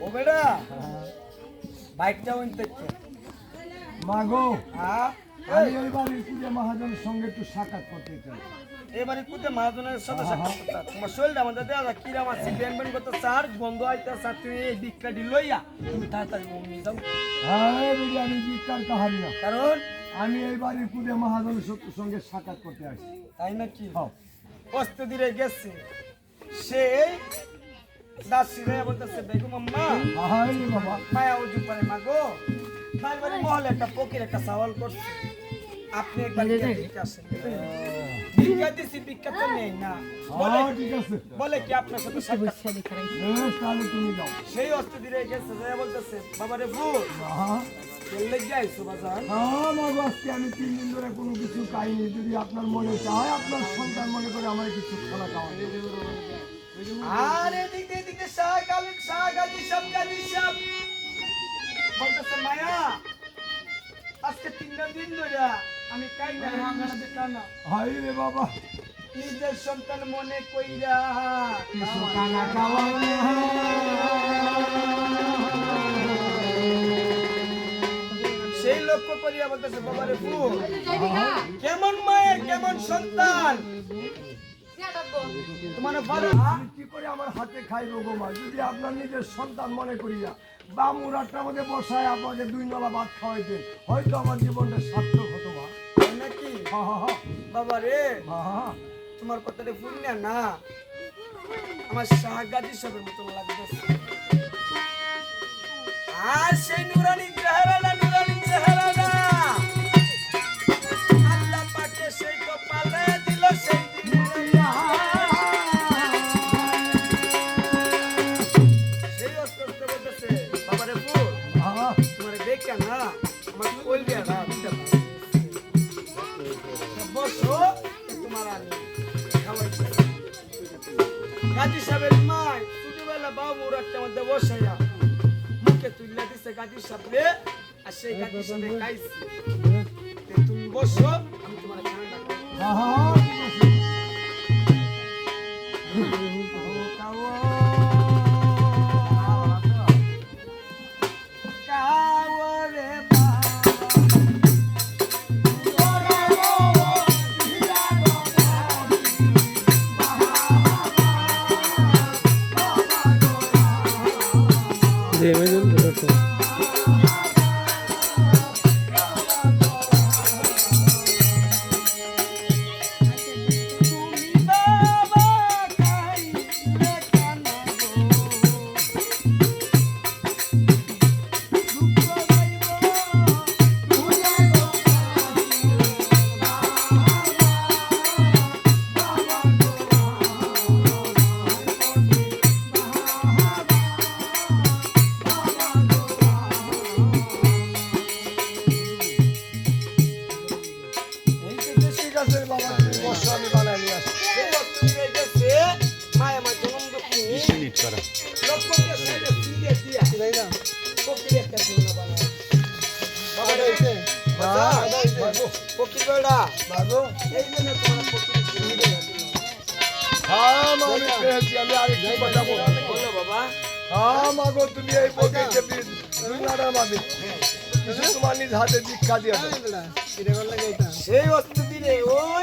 ও বেটা বাইকটা উনতে মাগো হ্যাঁ? আমি ওই বাড়ির পূজা মহাজনের সঙ্গে একটু সাক্ষাৎ করতে চাই। এবারে কুতে মহাজনের সাথে সাক্ষাৎ করতা তোমার শরীরটা আমাদের দেওয়া বেন করতে চার গন্ধ আইতে চার তুমি এই বিক্কাটি লইয়া তুমি তাড়াতাড়ি অমনি যাও। হ্যাঁ বেরি আমি বিকার কাহারি না। কারণ? আমি এই বাড়ির পূজা মহাজনের স- সঙ্গে সাক্ষাৎ করতে আসছি। তাই নাকি? হ্যাঁ। অস্ত দিরে গেছে। সেই দাসিরে বলতেছে বেগম আম্মা হাই বাবা। মায়া উজু পারে মা গো বাড়ি মহলে একটা একটা সওয়াল করছে। আপনি একবার গিয়ে দেখে ভিক্ষা দিছি ভিক্ষা তো নেই না। বলে হ্যাঁ ঠিক আছে। বলে কি আপনার সাথে সাক্ষাৎ? তাহলে তুমি যাও। সেই অস্ত্র দিয়ে গেছে যে বলতেছে বাবা রে ভুল হ্যাঁ গেলে যাইছো হ্যাঁ মাগো আজকে আমি তিন দিন ধরে কোনো কিছু খাইনি। যদি আপনার মনে চায় আপনার সন্তান মনে করে আমার কিছু খানা খাওয়া আর এদিকে এদিকে শাহ গালি শাহ সব গালি সব বলতেছে মায়া আজকে তিনটা দিন ধরে আমি কাই না হাঙ্গানাতে কানা হাই রে বাবা। নিজের সন্তান মনে কইরা কিছু খাওয়া সেই লক্ষ্য করিয়া বলতেছে বাবারে ভুল কেমন মায়ের কেমন সন্তান? কি করে আমার হাতে খাই রোগ মা? যদি আপনার নিজের সন্তান মনে করিয়া বা মুরাটটার মধ্যে বসায় আপনাকে দুই নলা ভাত খাওয়াইতেন হয়তো আমার জীবনটা সার্থক হতো মা। তাই নাকি? হা হা হা। বাবা রে হা হা তোমার কথাটা ভুল না। না আমার শাহগাজি সবের মতন লাগতেছে। আর সেই নুরানি চেহারা বসো, তোমার খাওয়াই গাজী সাহেবের মাই ছোটবেলা বাবুর একটা মধ্যে বসাইয়া মুখে তুললে দিছে গাজী সাহেবরে, আর সেই গাজী সাহেবে খাইছি তুমি বসো। ফকির বেড়া মাগো এই জন্য তোমার ফকির হ্যাঁ আমি পেয়েছি আমি আরেকটি বলব। বলো বাবা। হ্যাঁ মাগো তুমি এই পকেটে দুনিয়াটার মাঝে কিছু তোমার নিজ হাতে দীক্ষা দিয়ে সেই অস্ত্র রে ওই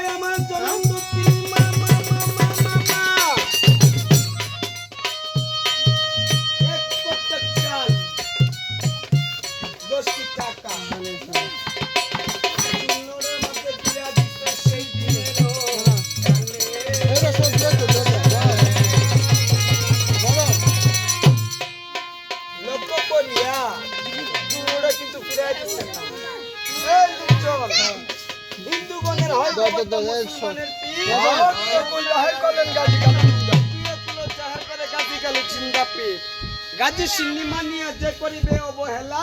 গাজী সিন্নি মানিয়া যে করিবে অবহেলা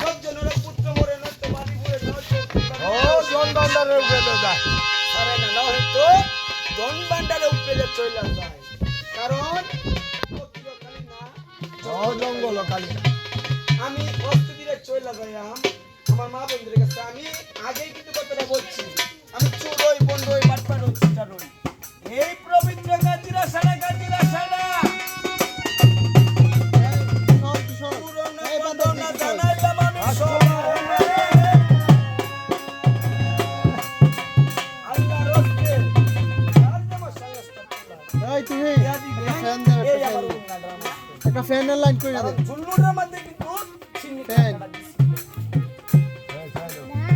দশজনের পুত্র মরে নয়তো বাড়ি মরে জন ভান্ডারের উপরে যায় না হয়তো ধন ভান্ডারে উপরে চলে যায় কারণ জঙ্গল কালিকা আমি অস্ত দিয়ে চলে যাইয়াম আমার মা বন্ধুদের কাছে। আমি আগেই কিন্তু কথাটা বলছি। এই তুমি একটা ফ্যান লাইন করে দাও ফ্যান।